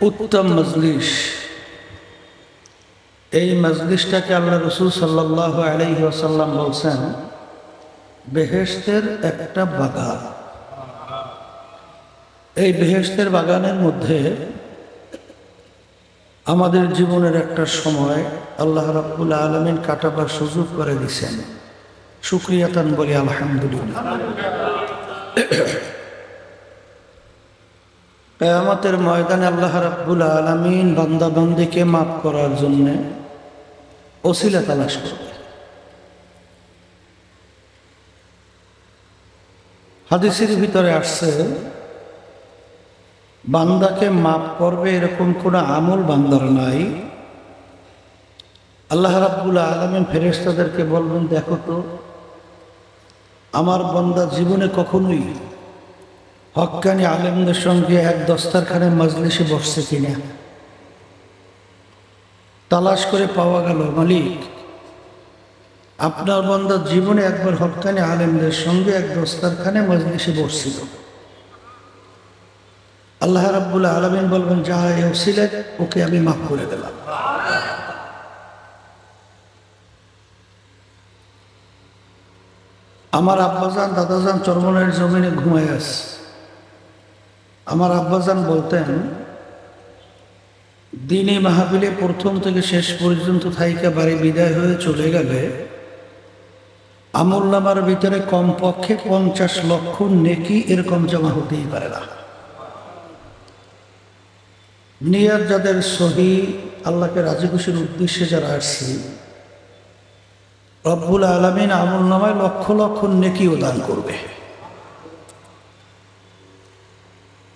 উত্তম মজলিস। এই মজলিসটাকে আল্লাহ রসুল সাল্লাহ আলাইহি আসাল্লাম বলছেন বেহেস্তের একটা বাগান। এই বেহেস্তের বাগানের মধ্যে আমাদের জীবনের একটা সময় আল্লাহ রাব্বুল আলমিন কাটাবার সুযোগ করে দিছেন সুক্রিয়াতান বলি, আলহামদুলিল্লাহ। কেয়ামতের ময়দানে আল্লাহ রাব্বুল আলমিন বান্দাবান্দিকে মাফ করার জন্যে ওসিলা তালাশ করবে। হাদিসের ভিতরে আসছে, বান্দাকে মাফ করবে এরকম কোনো আমল বান্দার নাই। আল্লাহ রাব্বুল আলমিন ফেরেস্তাদেরকে বলবেন, দেখো তো, আমার বন্দা জীবনে কখনোই হক্কানি আলেমদের সঙ্গে এক দস্তারখানে মজলিসে বসছে কিনা তালাশ করে পাওয়া গেল, মালিক, আপনার বন্দার জীবনে একবার হক্কানি আলেমদের সঙ্গে এক দস্তারখানে মজলিসে বসছিল। আল্লাহ রাব্বুল আলমিন বলবেন, যা এ সিলেট ওকে আমি মাফ করে দিলাম। আমার আব্বাজান, দাদাজান চরমনের জমিনে ঘুমায় আছে। আমার আব্বাজান বলতেন, দিনে মাহাবিলে প্রথম থেকে শেষ পর্যন্ত থাইকা বাড়ি বিদায় হয়ে চলে গেলে আমল নামার ভিতরে কমপক্ষে পঞ্চাশ লক্ষ নেকি এরকম জমা হতেই পারে না। নিয়ার যাদের সহি, আল্লাহকে রাজি খুশির উদ্দেশ্যে যারা আসছি, রব্বুল আলমিন আমল নামায় লক্ষ লক্ষ নেকিও দান করবে।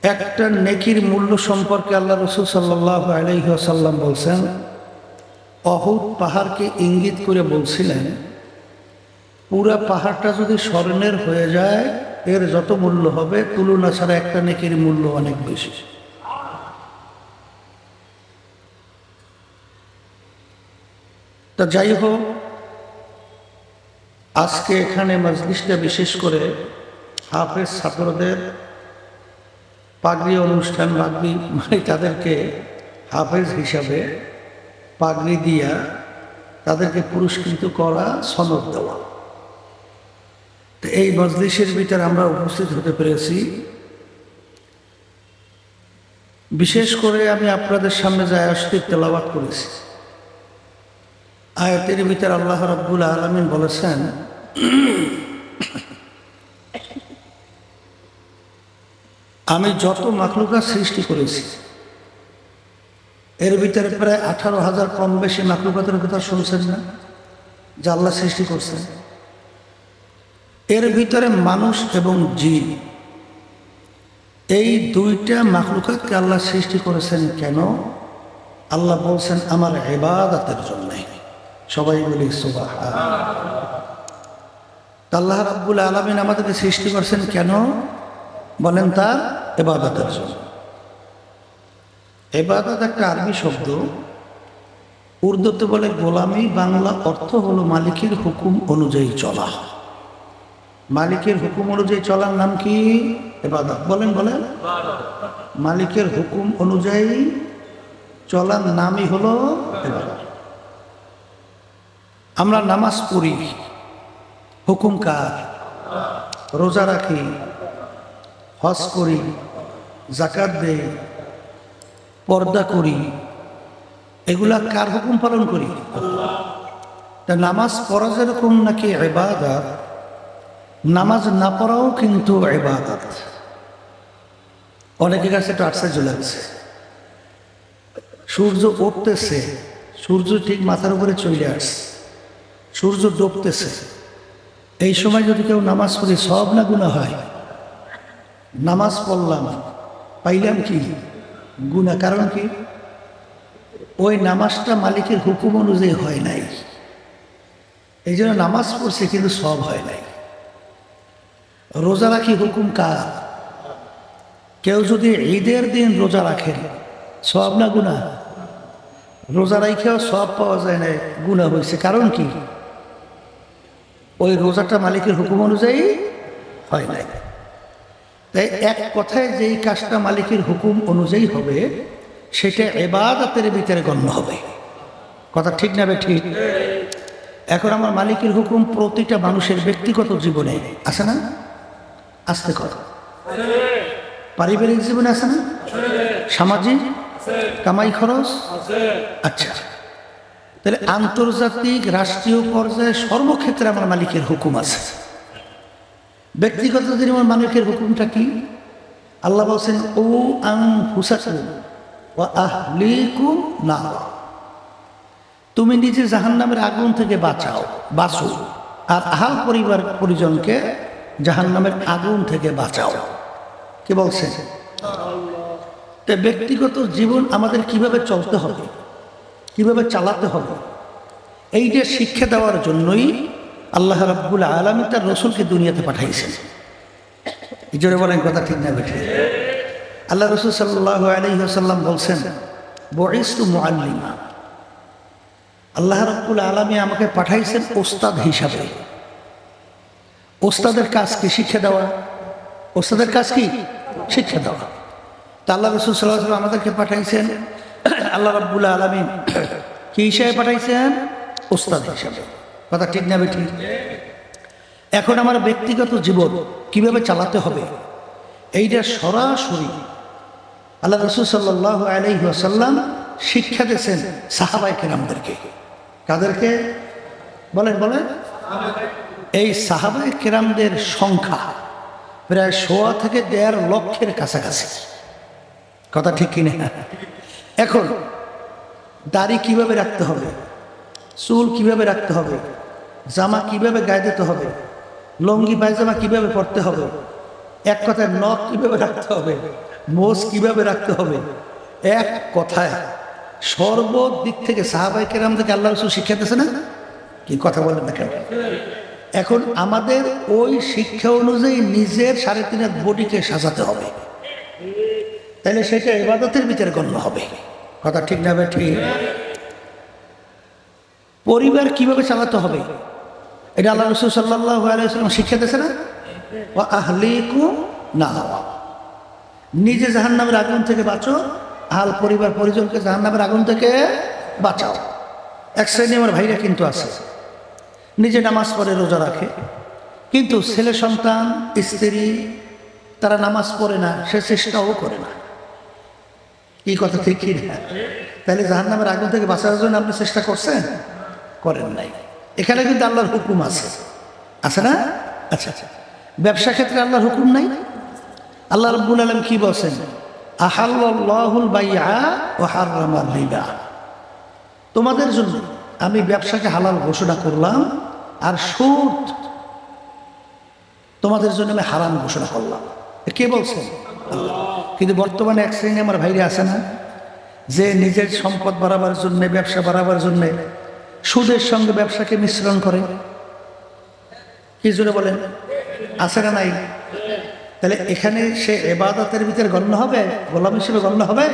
একটা নেকির মূল্য সম্পর্কে আল্লাহ রসুল সাল্লাহ আলহিহাসাল্লাম বলছেন, অহুদ পাহাড়কে ইঙ্গিত করে বলছিলেন, পুরা পাহাড়টা যদি স্বর্ণের হয়ে যায়, এর যত মূল্য হবে, তুলনা ছাড়া একটা নেকির মূল্য অনেক বেশি। তা যাই হোক, আজকে এখানে মজলিসটা বিশেষ করে হাফেজ ছাত্রদের পাগড়ি অনুষ্ঠান পাগড়ি মানে তাদেরকে হাফেজ হিসাবে পাগড়ি দিয়া তাদেরকে পুরস্কৃত করা সনদ দেওয়া। তো এই মজলিসের ভিতরে আমরা উপস্থিত হতে পেরেছি। বিশেষ করে আমি আপনাদের সামনে যায় আসতে তেলাবাত করেছি। আয়াতের ভিতরে আল্লাহ রব্বুল আলমিন বলেছেন আমি যত মাকলুকা সৃষ্টি করেছি, এর ভিতরে প্রায় আঠারো হাজার কম বেশি মাকলুকাতের কথা শুনছেন না, যা আল্লাহ সৃষ্টি করছেন। এর ভিতরে মানুষ এবং জীব, এই দুইটা মাকলুকাতকে আল্লাহ সৃষ্টি করেছেন কেন? আল্লাহ বলছেন, আমার এবাদাতের জন্যে। সবাই বলি সুবাহ আল্লাহ রাব্বুল আলমিন আমাদেরকে সৃষ্টি করছেন কেন? বলেন তার এবাদতের জন্য। এবাদত একটা আরবি শব্দ। উর্দুতে বলে গোলামি, বাংলা অর্থ হলো মালিকের হুকুম অনুযায়ী চলা। মালিকের হুকুম অনুযায়ী চলার নাম কি? এবাদত বলেন বলেন। মালিকের হুকুম অনুযায়ী চলার নামই হলো আমরা নামাজ পড়ি। হুকুম কার? রোজা রাখি। হজ করি। জাকাত দেই, পর্দা করি, এগুলা কার হুকুম পালন করি? তা নামাজ পড়া যেরকম নাকি এবাদাত নামাজ না পড়াও কিন্তু এবাদাত অনেকের কাছে একটু আটসাইজ লাগছে। সূর্য উঠতেছে, সূর্য ঠিক মাথার উপরে চলে আসছে, সূর্য ডুবতেছে। এই সময় যদি কেউ নামাজ পড়ি সব না গুণা হয়, নামাজ পড়লাম। পাইলাম কি? গুণা কারণ কি? ওই নামাজটা মালিকের হুকুম অনুযায়ী হয় নাই। এই জন্য নামাজ পড়ছে কিন্তু সব হয় নাই। রোজা রাখি হুকুম কার? কেউ যদি ঈদের দিন রোজা রাখেন সব না গুণা রোজা রাইখেও সব পাওয়া যায় না গুণা হয়েছে কারণ কি? ওই রোজাটা মালিকের হুকুম অনুযায়ী হয় নাই। তাই এক কথায় যেই কাজটা মালিকের হুকুম অনুযায়ী হবে, সেটা এবাদতের ভিতরে গণ্য হবে। কথা ঠিক না ঠিক? এখন আমার মালিকের হুকুম প্রতিটা মানুষের ব্যক্তিগত জীবনে আছে না? আসতে কথা পারিবারিক জীবনে আছে না? সামাজিক? কামাই খরচ? আচ্ছা। তাহলে আন্তর্জাতিক, রাষ্ট্রীয় পর্যায়ে সর্বক্ষেত্রে আমার মালিকের হুকুম আছে। ব্যক্তিগত জীবন মালিকের হুকুমটা কি? আল্লাহ বলছেন ও আং হুসাকুম ও না তুমি নিজে জাহান্নামের আগুন থেকে বাঁচাও, বাঁচো। আর আহাল পরিবার পরিজনকে জাহান্নামের আগুন থেকে বাঁচাও। কি বলছেন তো ব্যক্তিগত জীবন আমাদের কীভাবে চলতে হবে? কীভাবে চালাতে হবে? এইটা শিক্ষা দেওয়ার জন্যই আল্লাহ রাব্বুল আলমী তার রসুলকে দুনিয়াতে পাঠাইছেন। জন্য বলেন কথা ঠিক না বেঠে। আল্লাহ রসুল সাল্লাহ আলহিহাসাল্লাম বলছেন বয়স তু মোয়াল্লিমা আল্লাহ রাব্বুল আলমী আমাকে পাঠাইছেন ওস্তাদ হিসাবে। ওস্তাদের কাজ কি? শিক্ষা দেওয়া। ওস্তাদের কাজ কি? শিক্ষা দেওয়া। তা আল্লাহ রসুল সাল্লাহ আমাদেরকে পাঠাইছেন, আল্লাহ রাব্বুল আলমিন কি হিসাবে পাঠাইছেন? ওস্তাদ হিসাবে। কথা ঠিক না ঠিক এখন আমার ব্যক্তিগত জীবন কীভাবে চালাতে হবে? এইটা সরাসরি আল্লাহ রসুল সাল্লাহ আলাইসাল্লাম শিক্ষা দিয়েছেন সাহাবাই কেরামদেরকে। কাদেরকে? বলেন বলেন। এই সাহাবাই কেরামদের সংখ্যা প্রায় সোয়া থেকে দেড় লক্ষের কাছাকাছি। কথা ঠিক কিনা? এখন দাড়ি কীভাবে রাখতে হবে? চুল কীভাবে রাখতে হবে? জামা কীভাবে গায়ে দিতে হবে? লঙ্গি, পায়জামা কীভাবে পরতে হবে? এক কথায় নখ কীভাবে রাখতে হবে? মোষ কীভাবে রাখতে হবে? এক কথায় সর্বদিক থেকে সাহাবাই কেরাম থেকে আল্লাহ রসুল শিক্ষা দিয়েছে না? কি কথা বলেন না কেন? এখন আমাদের ওই শিক্ষা অনুযায়ী নিজের সাড়ে তিন বডিকে সাজাতে হবে। তাহলে সেটা ইবাদতের ভিতরে গণ্য হবে। কথা ঠিক না ঠিক। পরিবার কীভাবে চালাতে হবে? এটা আল্লাহ রসুল সাল্লাহ আলাইসালাম শিক্ষা দিয়েছে না? ও আহলিকুম না নিজে জাহান নামের আগুন থেকে বাঁচো, আহাল পরিবার পরিজনকে জাহান নামের আগুন থেকে বাঁচাও। এক শ্রেণি আমার ভাইরা কিন্তু আছে। নিজে নামাজ পড়ে, রোজা রাখে। কিন্তু ছেলে সন্তান, স্ত্রী, তারা নামাজ পড়ে না, সে চেষ্টাও করে না। এই কথা ঠিক না তাহলে জাহান নামের আগুন থেকে বাঁচার জন্য আপনি চেষ্টা করছেন? করেন নাই। এখানে কিন্তু আল্লাহর হুকুম আছে। আছে না? আচ্ছা আচ্ছা। ব্যবসা ক্ষেত্রে আল্লাহর হুকুম নাই? আল্লাহ রব্বুল আলম কি বলছেন? আহাল্লাহুল বাইয়া ও হারামার রিবা। তোমাদের জন্য আমি ব্যবসাকে হালাল ঘোষণা করলাম আর সুদ তোমাদের জন্য আমি হারাম ঘোষণা করলাম। কে আল্লাহ। কিন্তু বর্তমানে এক শ্রেণি আমার ভাইরে আছে না? যে নিজের সম্পদ বাড়াবার জন্যে, ব্যবসা বাড়াবার জন্যে সুদের সঙ্গে ব্যবসাকে মিশ্রণ করে। কি জন্য বলেন? আছে না নাই? তাহলে এখানে সে এবাদতের ভিতরে গণ্য হবে? গোলাম হিসেবে গণ্য হবে?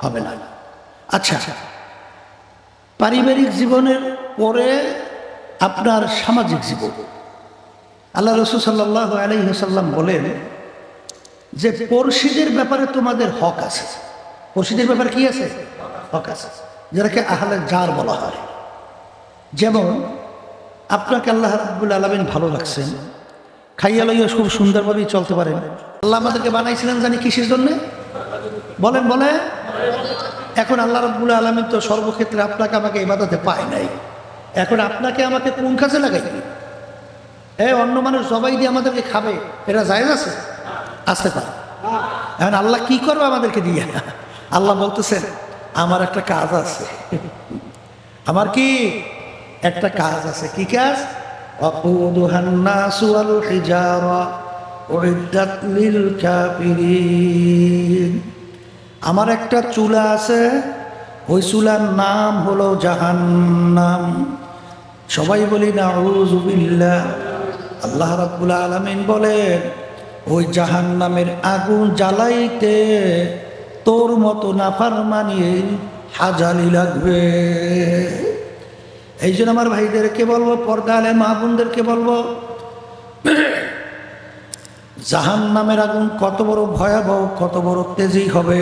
হবে না। আচ্ছা পারিবারিক জীবনের পরে আপনার সামাজিক জীবন। আল্লাহ রসুল সাল্লাহ আলহিহাসাল্লাম বলেন যে পড়শিদের ব্যাপারে তোমাদের হক আছে। পড়শিদের ব্যাপারে কি আছে? হক আছে। যেটাকে আহলে জার বলা হয়। যেমন আপনাকে আল্লাহ রাব্বুল আলমিন ভালো লাগছেন খাইয়া লইয়া খুব সুন্দরভাবেই চলতে পারেন। আল্লাহ আমাদেরকে বানাইছিলেন জানি কিসের জন্যে? বলেন বলে এখন আল্লাহ রব্বুল আলমিন তো সর্বক্ষেত্রে আপনাকে আমাকে ইবাদতে পায় নাই। এখন আপনাকে আমাকে কোন কাজে লাগাইবে এ, অন্য মানুষ সবাই দিয়ে আমাদেরকে খাবে, এটা যায় আছে? আসতে পারে। এখন আল্লাহ কি করবে আমাদেরকে দিয়ে? আল্লাহ বলতেছেন, আমার একটা কাজ আছে। আমার কি? একটা কাজ আছে, কি কাজ? আমার একটা চুলা আছে, ওই চুলার নাম হলো জাহান্নাম। সবাই বলি না রুজুবিল্লা আল্লাহ রাবুল আলমিন বলেন, ওই জাহান নামের আগুন জ্বালাইতে তোর মতো নাফার মানিয়ে হাজালি লাগবে। এই জন্য আমার ভাইদেরকে বলব পর্দা আলে মা বোনদেরকে বলব জাহান নামের আগুন কত বড় ভয়াবহ, কত বড় তেজি হবে।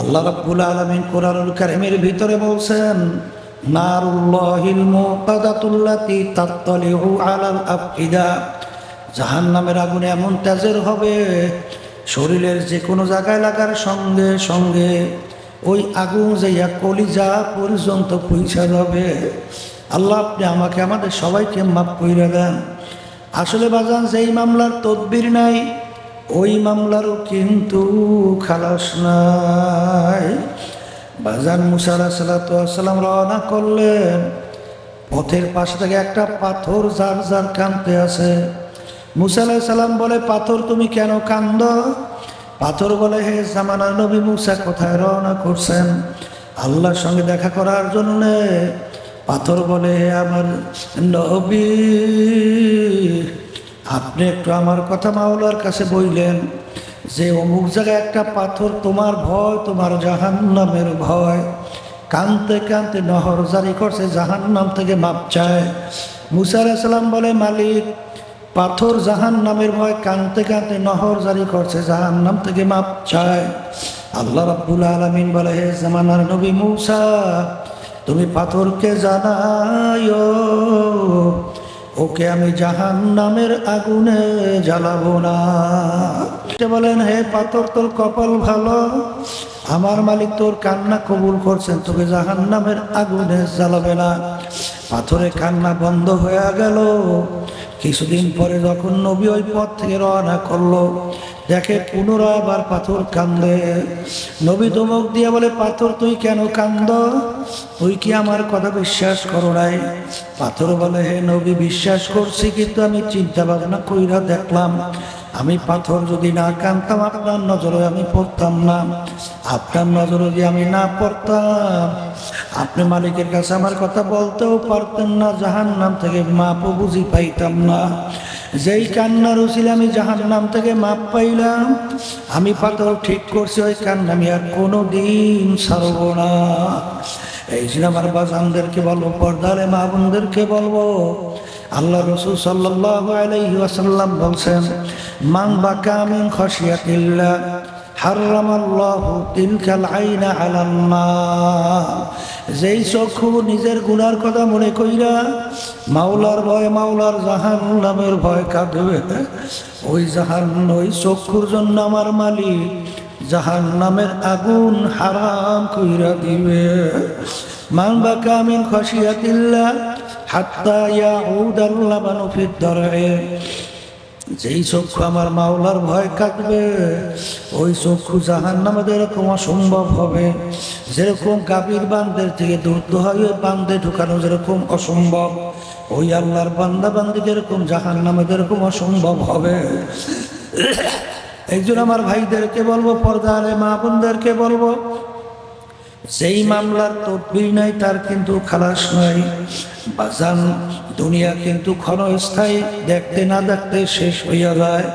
আল্লাহ রাব্বুল আলামিন কোরআনুল কারীমের ভিতরে বলছেন আফইদা। জাহান্নামের আগুন এমন তেজের হবে, শরীরের যে কোনো জায়গায় লাগার সঙ্গে সঙ্গে ওই আগুন যাইয়া কলিজা পর্যন্ত পৌঁছা যাবে। আল্লাহ আপনি আমাকে, আমাদের সবাইকে মাফ কইরা দেন। আসলে বাজান, যেই মামলার তদবির নাই, ওই মামলারও কিন্তু খালাস নাই। বাজান মুসালা সাল্লাম রওনা করলেন। পথের পাশে থেকে একটা পাথর যার যার কানতে আছে। মুসা আলাহিসাল্লাম বলে, পাথর তুমি কেন কান্দ? পাথর বলে হে জামানা নবী মুসা কোথায় রওনা করছেন? আল্লাহর সঙ্গে দেখা করার জন্যে পাথর বলে হে আমার নবী, আপনি একটু আমার কথা মাওলার কাছে বইলেন যে অমুক জায়গায় একটা পাথর তোমার ভয়, তোমার জাহান্নামের ভয়। কানতে কানতে নহর জারি করছে, জাহান্নাম থেকে মাপ চায়। মুসা আলাইহিস সালাম বলে, মালিক পাথর জাহান নামের ভয় কানতে কানতে নহর জারি করছে জাহান নাম থেকে মাপ চায়। আল্লাহ রাব্বুল আলামিন বলে, হে জামানার নবী মূসা, তুমি পাথরকে জানাইও, ওকে আমি জাহান নামের আগুনে জ্বালাবো না। বলেন, হে পাথর, তোর কপাল ভালো? আমার মালিক তোর কান্না কবুল করছেন, তোকে জাহান নামের আগুনে জ্বালাবে না। পাথরে কান্না বন্ধ হয়ে গেল। কিছুদিন পরে যখন নবী ওই পথ থেকে রওনা করল, দেখে পুনরায় আবার পাথর কান্দে। নবী ধমক দিয়ে বলে, পাথর, তুই কেন কান্দ? তুই কি আমার কথা বিশ্বাস করো নাই? পাথর বলে, হে নবী, বিশ্বাস করছি, কিন্তু আমি চিন্তা ভাবনা কইরা দেখলাম আমি পাথর যদি না কানতাম আপনার নজরে আমি পড়তাম না। আপনার নজরে যদি আমি না পড়তাম, আপনি মালিকের কাছে আমার কথা বলতেও পারতেন না জাহান নাম থেকে মাপও বুঝি পাইতাম না। যেই কান্নার উচিল আমি জাহান নাম থেকে মাপ পাইলাম, আমি পাথর ঠিক করছি, ওই কান্না আমি আর কোনো দিন ছাড়ব না। এই জন্য আমার বাজানদেরকে বলব, পর্দারে মা বোনদেরকে বলব আল্লাহ রসুল সাল্লাহ আলাইহি ওয়াসাল্লাম বলছেন, মান বাকা মিন খসিয়াতিল্লাহ হারামাল্লাহু তিলকাল আইনা আলাল্মা যেই চক্ষু নিজের গুনার কথা মনে কইরা মাওলার ভয় মাওলার জাহান নামের ভয় কাঁদবে, ওই জাহান ওই চক্ষুর জন্য আমার মালিক জাহান নামের আগুন হারাম কইরা দিবে। মান বাকা মিন খসিয়াতিল্লাহ হাত্তা ইয়াউদাল লাবানু ফিদ দরয়ে যেই চক্ষু আমার মাওলার ভয় কাটবে, ওই চক্ষু জাহান নামাদের এরকম অসম্ভব হবে। যেরকম কাবির বান্ধের থেকে হয় ওই বান্ধে ঢুকানো যেরকম অসম্ভব, ওই আল্লাহর বান্দা বান্দি যেরকম জাহান নামাদের এরকম অসম্ভব হবে। এই জন্য আমার ভাইদেরকে বলব, পর্দারে মা বোনদেরকে বলব যেই মামলার তদবির নাই, তার কিন্তু খালাস নাই। বাজান দুনিয়া কিন্তু ক্ষণস্থায়ী, দেখতে না দেখতে শেষ হইয়া যায়।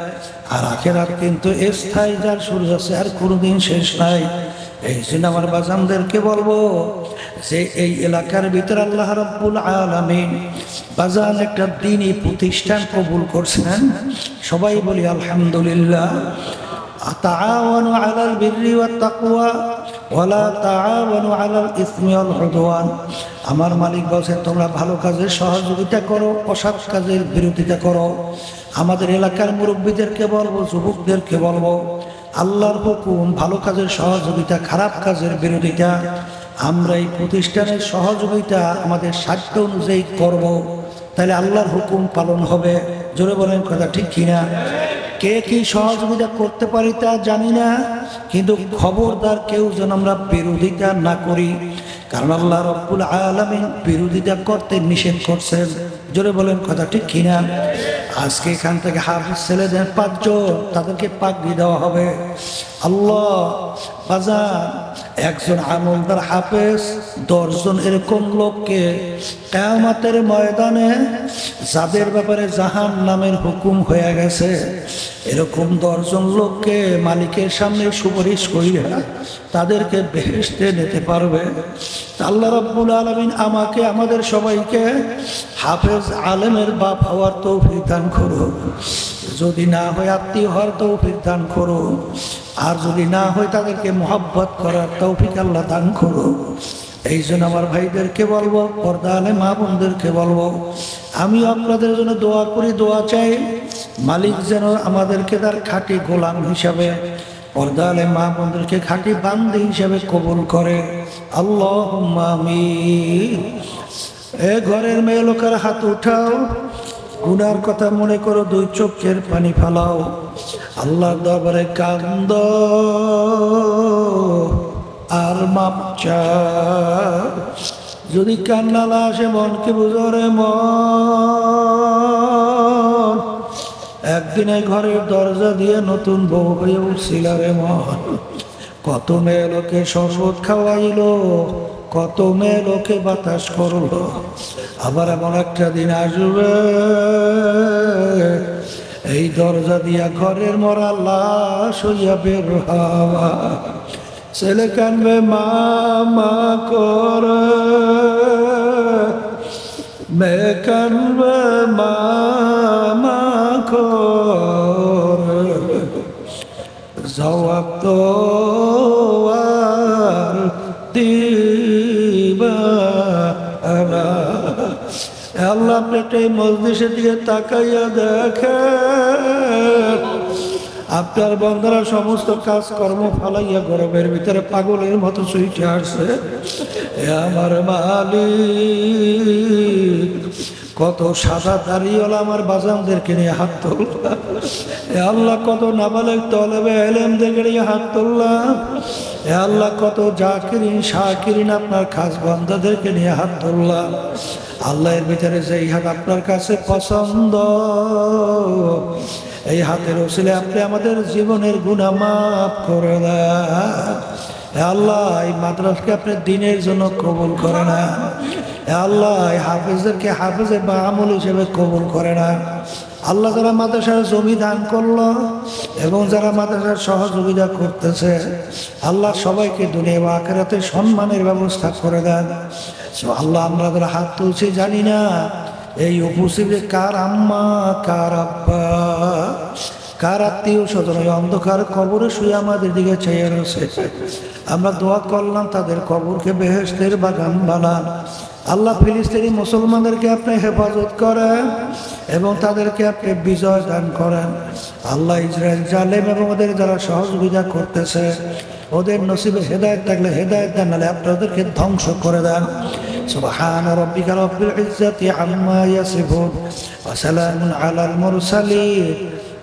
আর আখেরাত কিন্তু স্থায়ী, যার সূর্য আছে আর কোনোদিন শেষ নাই। এই জন্য আমার বাজানদেরকে বলব যে, এই এলাকার ভিতরে আল্লাহ রব্বুল আলামিন বাজান একটা দিনই প্রতিষ্ঠান কবুল করছেন। সবাই বলি, আলহামদুলিল্লাহ। আলাল বিররি ওয়াত আমার মালিক বলছেন তোমরা ভালো কাজের সহযোগিতা করো, অসৎ কাজের বিরোধিতা করো। আমাদের এলাকার মুরব্বীদেরকে বলব, যুবকদেরকে বলব, আল্লাহর হুকুম, ভালো কাজের সহযোগিতা, খারাপ কাজের বিরোধিতা, আমরা এই প্রতিষ্ঠানের সহযোগিতা আমাদের সাধ্য অনুযায়ী করব। তাহলে আল্লাহর হুকুম পালন হবে। জোরে বলেন কথা ঠিক কিনা? কে কি সহযোগিতা করতে পারি তা জানি না, কিন্তু খবরদার কেউ যেন আমরা বিরোধিতা না করি। কারণ আল্লাহ রব্বুল আলমিন বিরোধিতা করতে নিষেধ করছেন। জোরে বলেন কথা ঠিক কিনা? আজকে এখান থেকে হাফিজ ছেলেদের পাঁচজন তাদেরকে পাগড়ি দেওয়া হবে। আল্লাহ বাজার একজন আমলদার হাফেজ, দশজন এরকম লোককে কেয়ামাতের ময়দানে যাদের ব্যাপারে জাহান নামের হুকুম হয়ে গেছে, এরকম দশজন লোককে মালিকের সামনে সুপারিশ করিয়া তাদেরকে বেহেস্তে নিতে পারবে। আল্লাহ রব্বুল আলমিন আমাকে, আমাদের সবাইকে হাফেজ আলেমের বাপ হওয়ার তৌফিক দান করো যদি না হয় আত্মীয় হওয়ার তৌফিক দান করো আর যদি না হয় তাদেরকে মোহাব্বত করার তৌফিক আল্লাহ দান করো এই জন্য আমার ভাইদেরকে বলব পর্দা আলে মা বোনদেরকে বলব আমি আপনাদের জন্য দোয়া করি, দোয়া চাই। মালিক যেন আমাদেরকে তার খাঁটি গোলাম হিসাবে পর্দা আলে মা বোনদেরকে খাঁটি বান্দি হিসাবে কবুল করে। আল্লাহ এ ঘরের মেয়ে লোকের হাত উঠাও। গুনার কথা মনে করো, দুই চোখের পানি ফালাও। আল্লাহর দরবারে কান্দ। আর মাপ। যদি কান্নালা আসে, মনকে বুঝরে মন। একদিনে ঘরের দরজা দিয়ে নতুন বউ হয়ে উঠছিল রে মন। কত মেয়ে লোকে শরবত খাওয়াইলো। কত মেয়ে লোকে বাতাস করল। আবার এমন একটা দিন আসবে, এই দরজা দিয়া ঘরের মরা লাশ হইয়া বের হওয়া। ছেলে কানবে, মা মা করে। মেয়ে কানবে, মা মা করে। জবাব তো আল্লাহ আপনি একটা এই দিকে তাকাইয়া দেখে। আপনার বন্ধুরা সমস্ত কাজ কর্ম ফালাইয়া গরমের ভিতরে পাগলের মতো সুইটে আসছে। আমার মালিক, কত সাদা দাঁড়িয়েলা আমার বাজামদেরকে নিয়ে হাত তুললাম এ আল্লাহ কত নাবালেক তলেবে এলেমদেরকে নিয়ে হাত তুললাম এ আল্লাহ কত জাকিরিন, শাকিরিন আপনার খাস বান্দাদেরকে নিয়ে হাত তুললাম আল্লাহের ভিতরে যে এই হাত আপনার কাছে পছন্দ, এই হাতের ওসিলে আপনি আমাদের জীবনের গুণা মাফ করে আল্লাহ, এই মাদ্রাসকে আপনি দিনের জন্য কবুল করে না আল্লাহ, এই হাফেজদেরকে হাফেজের বা আমল হিসেবে কবুল করে না আল্লাহ যারা মাদ্রাসার জমি দান করল এবং যারা মাদ্রাসার সহযোগিতা করতেছে, আল্লাহ সবাইকে দুনিয়া বা আখেরাতে সম্মানের ব্যবস্থা করে দেন। আল্লাহ আমরা যারা হাত তুলছি জানি না, এই উপস্থিতি কার আম্মা, কার আব্বা? কার আত্মীয় স্বজন ওই অন্ধকার কবরে শুয়ে আমাদের দিকে চেয়ে রয়েছে আমরা দোয়া করলাম তাদের কবরকে বেহেস্তের বাগান বানান আল্লাহ ফিলিস্তিনি মুসলমানদেরকে আপনি হেফাজত করেন এবং তাদেরকে আপনি বিজয় দান করেন আল্লাহ ইসরায়েল জালেম এবং ওদের যারা সহযোগিতা করতেছে ওদের নসিবে হেদায়ত থাকলে হেদায়ত দেন নাহলে আপনি ওদেরকে ধ্বংস করে দেন سبحان ربك رب العزة عما يصفون وسلام على المرسلين